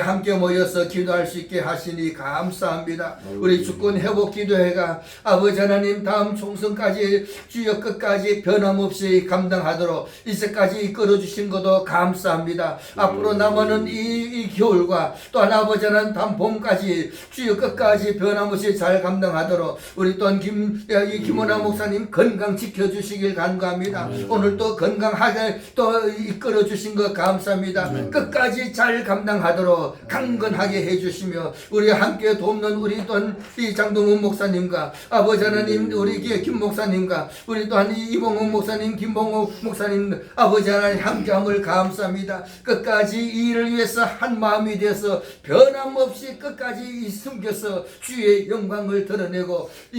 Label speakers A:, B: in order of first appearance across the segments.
A: 함께 모여서 기도할 수 있게 하시니 감사합니다. 우리 주권 회복 기도회가 아버지 하나님 다음 총선까지 주여 끝까지 변함없이 감당하도록 이제까지 이끌어 주신 것도 감사합니다. 앞으로 남아는 이, 이 겨울과 또한 아버지 하나님 다음 봄까지 주여 끝까지 변함없이 잘 감당하도록 우리 또한 김, 이 김원아 목사님 건강 지켜주시길 간구합니다. 오늘 또 건강하게 또 이끌어 주신 것 감사합니다. 끝까지 잘 감당하도록 강건하게 해주시며 우리 함께 돕는 우리 또한 이 장동훈 목사님과 아버지 하나님 우리 김 목사님과 우리 또한 이 이봉훈 목사님 김봉호 목사님 아버지 하나님 함께함을 감사합니다. 끝까지 이 일을 위해서 한 마음이 돼서 변함없이 끝까지 숨겨서 주의 영광을 드러내고 이,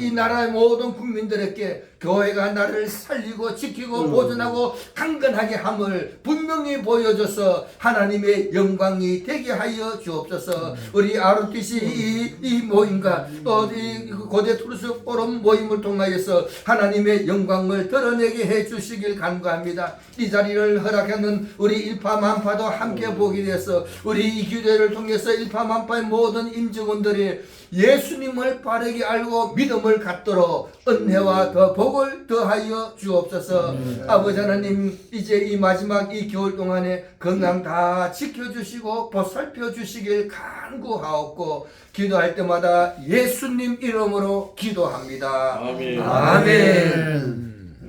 A: 이 나라의 모든 국민들에게 교회가 나를 살리고 지키고 보존하고 강건하게 함을 분명히 보여줘서 하나님의 영광이 되게 하여 주옵소서. 우리 ROTC 이, 이 모임과 또이 고대 투르스 포럼 모임을 통하여서 하나님의 영광을 드러내게 해 주시길 간구합니다. 이 자리를 허락하는 우리 일파만파도 함께 보게 돼서 우리 이 기도회를 통해서 일파만파의 모든 임직원들이 예수님을 바르게 알고 믿음을 갖도록 은혜와 더 복을 더하여 주옵소서. 아버지 하나님 이제 이 마지막 이 겨울 동안에 건강 다 지켜주시고 보살펴 주시길 간구하옵고 기도할 때마다 예수님 이름으로 기도합니다.
B: 아멘.
A: 아멘.